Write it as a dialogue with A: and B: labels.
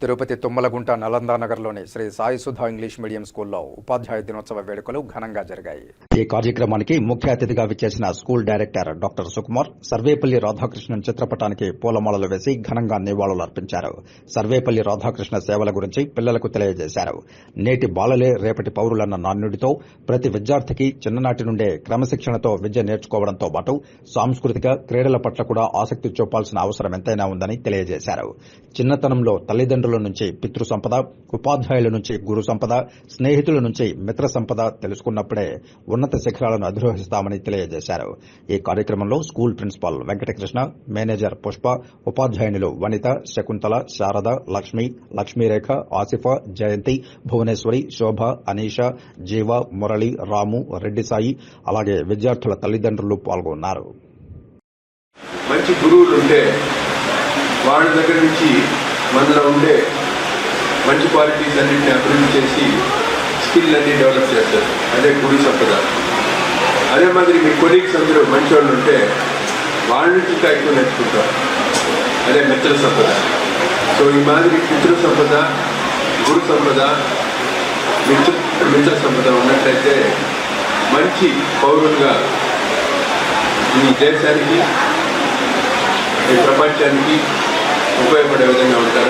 A: తిరుపతి తుమ్మలగుంట నలందానగర్లోని Sri Sai Sudha English medium స్కూల్లో ఉపాధ్యాయ దినోత్సవ వేడుకలు ఘనంగా జరిగాయి. ఈ కార్యక్రమానికి ముఖ్య అతిథిగా విచ్చేసిన school director doctor Sukumar Sarvepalli Radhakrishnan చిత్రపటానికి పూలమాలలు వేసి ఘనంగా నివాళులర్పించారు సర్వేపల్లి రాధాకృష్ణ సేవల గురించి పిల్లలకు తెలియజేశారు. నేటి బాలలే రేపటి పౌరులన్న నానుడితో ప్రతి విద్యార్థికి చిన్ననాటి నుండే క్రమశిక్షణతో విద్య నేర్చుకోవడంతో పాటు సాంస్కృతిక క్రీడల పట్ల కూడా ఆసక్తి చూపాల్సిన అవసరం ఎంతైనా ఉందని తెలియజేశారు. చిన్నతనంలో తల్లిదండ్రులు నుంచి పితృ సంపద ఉపాధ్యాయుల నుంచి గురు సంపద స్నేహితుల నుంచి మిత్ర సంపద తెలుసుకున్నప్పుడే ఉన్నత శిఖరాలను అధిరోహిస్తామని తెలియజేశారు. ఈ కార్యక్రమంలో school principal Venkatakrishna manager Pushpa ఉపాధ్యాయునులు Vanitha Shakuntala Sharada Lakshmi Lakshmirekha Asifa Jayanthi Bhuvaneshwari Shobha Aneesha Jeeva Murali రాము రెడ్డి సాయి అలాగే విద్యార్థుల తల్లిదండ్రులు పాల్గొన్నారు.
B: మంచి గురువులు ఉంటే వాళ్ళ దగ్గర నుంచి మనలో ఉండే మంచి క్వాలిటీస్ అన్నింటిని అభివృద్ధి చేసి స్కిల్ అన్ని డెవలప్ చేస్తారు. అదే గుడి సంపద. అదే మాదిరి మీ కొలీగ్స్ అందరూ మంచి వాళ్ళు ఉంటే వాళ్ళ నుంచి ఇంకా ఎక్కువ నేర్చుకుంటారు. అదే మిత్ర సంపద. సో ఈ మాదిరి మిత్ర సంపద గురు సంపద మిత్ర మిత్ర సంపద ఉన్నట్లయితే మంచి పౌరులుగా ఈ దేశానికి ఈ ప్రపంచానికి ఉపయోగపడే విధంగా ఉంటారు